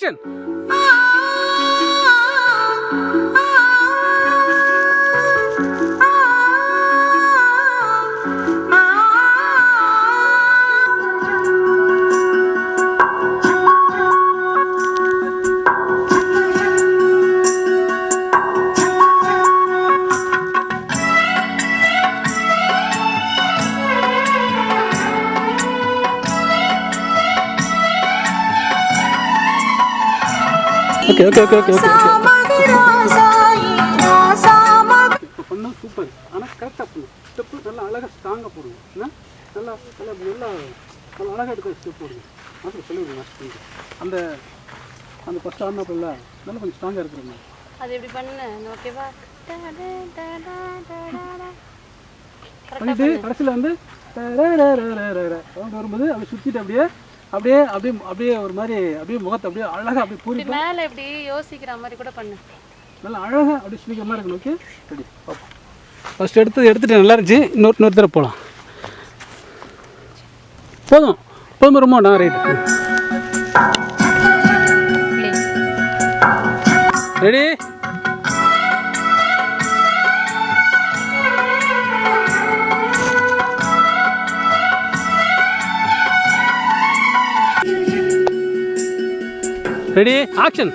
Action okay okay okay okay okay இப்போ பண்ணால் super ஆனால் கரெக்டாக பண்ணும் ஸ்டெப்பு நல்லா அழகாக ஸ்ட்ராங்காக போடுங்க நல்லா நல்லா நல்லா நல்லா அழகாக எடுக்கிற ஸ்டெப் போடுங்க மாஸ்டர் சொல்லிவிடுங்க மாஸ்டர் அந்த அந்த ஃபஸ்ட் ஆடினாப்பில்ல நல்லா கொஞ்சம் ஸ்ட்ராங்காக இருக்கிறாங்க அது எப்படி பண்ணு ஓகேவா பண்ணிட்டு கடைசியில் வந்து ரவுண்ட் வரும்போது அப்படி சுற்றிட்டு அப்படியே அப்படியே அப்படியே அப்படியே ஒரு மாதிரி அப்படியே முகத்தை அப்படியே அழகாக அப்படியே பூரி மேல இப்படி யோசிக்கிற மாதிரி கூட பண்ணு. நல்லா அழகாக அப்படியே ஸ்பீக்கர் மாதிரி இருக்கணும் ஓகே ரெடி பார்ப்போம். ஃபஸ்ட் எடுத்து எடுத்துட்டு நல்லா இருந்துச்சு. இன்னொரு இன்னொரு தடவை போகலாம் போதும். போதும் ரொம்ப நான் ரைட்டு ரெடி ரெடி ஆக்ஷன்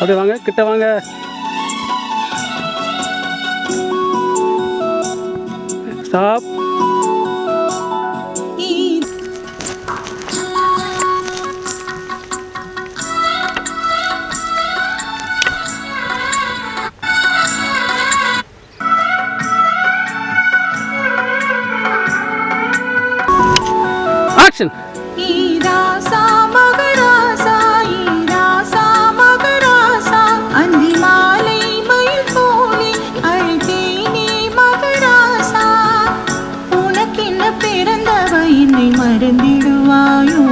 அப்படியே வாங்க கிட்ட வாங்க. ஸ்டாப் ஆக்ஷன் என்னை மறந்திடுவாயோ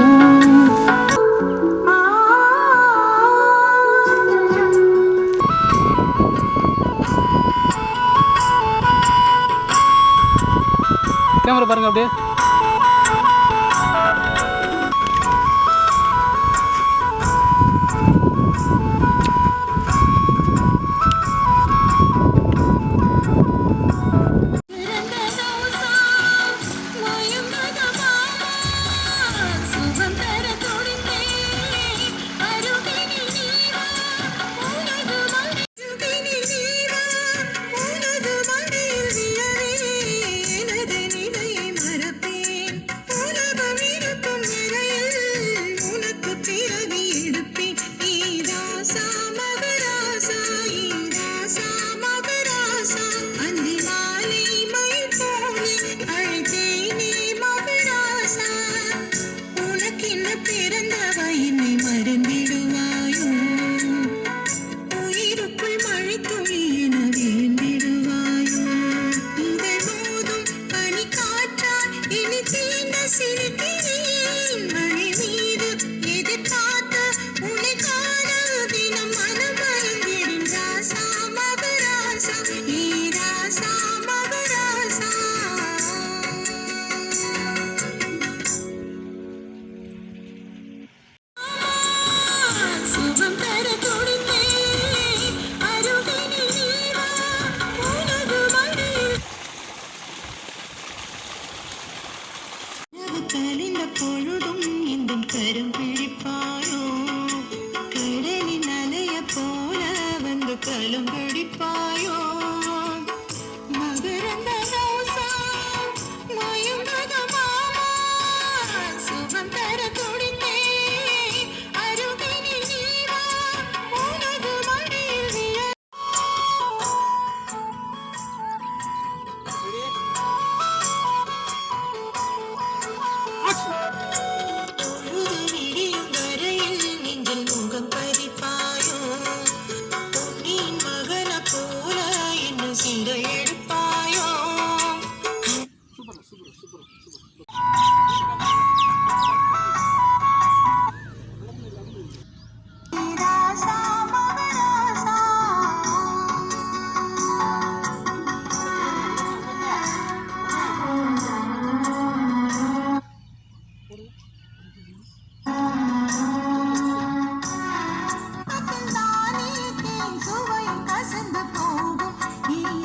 கேமரா பாருங்க அப்படியே. Are you ah